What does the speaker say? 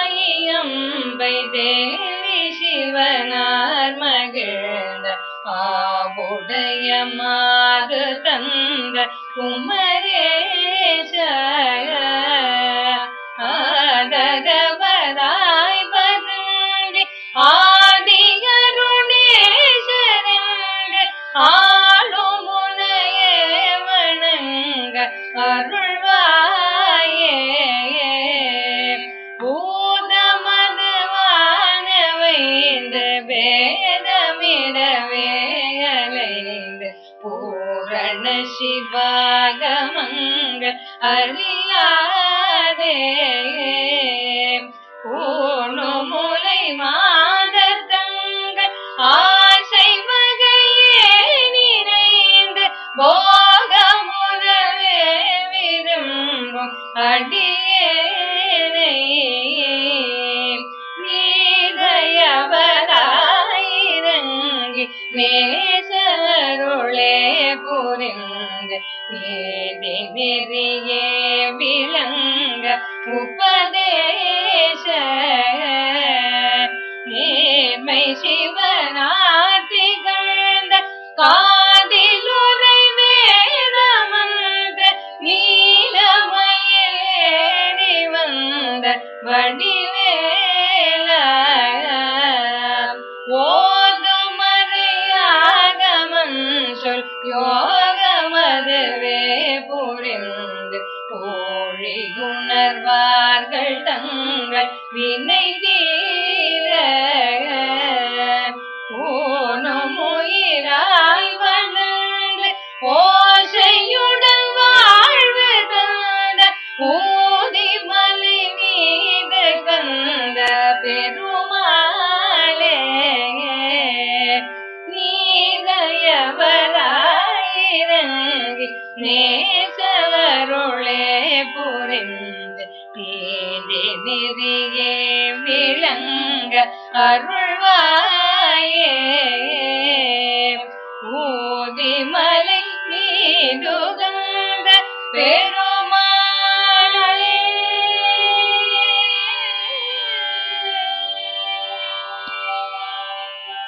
ஆதிமகமாயியம்பை தேவி சிவனார் மகிழ்ந்த ஆவுடைய மாறு தந்த குமரேஷ ஆதரவராய் வருந்தி ஆதியருணேசரென்று ஆளுமுனையே வணங்க அருள்வாயே பூரண சிவாகமங்க அறியாதே. முலை மாதத்தங்கள் ஆசை வகையே நிறைந்து போகமுறவே விரும்பும் அடியேனை மேசருளே புரிந்து நீதி நெறியே விளங்க உபதேச நேர்மை சிவனாத்திகழ்ந்த காதிலுரை வேதமந்த நீலமயிலேறி வந்த வடிவ யோகமதுவே புரிந்து கோழி உணர்வார்கள் தங்கள் வினை தீ நீதயவராயிரங்கி நேசவருளே புரிந்து நீதி நெறியே விளங்க அருள்வாயே. ஊதிமலை மீதுகந்த பெரும்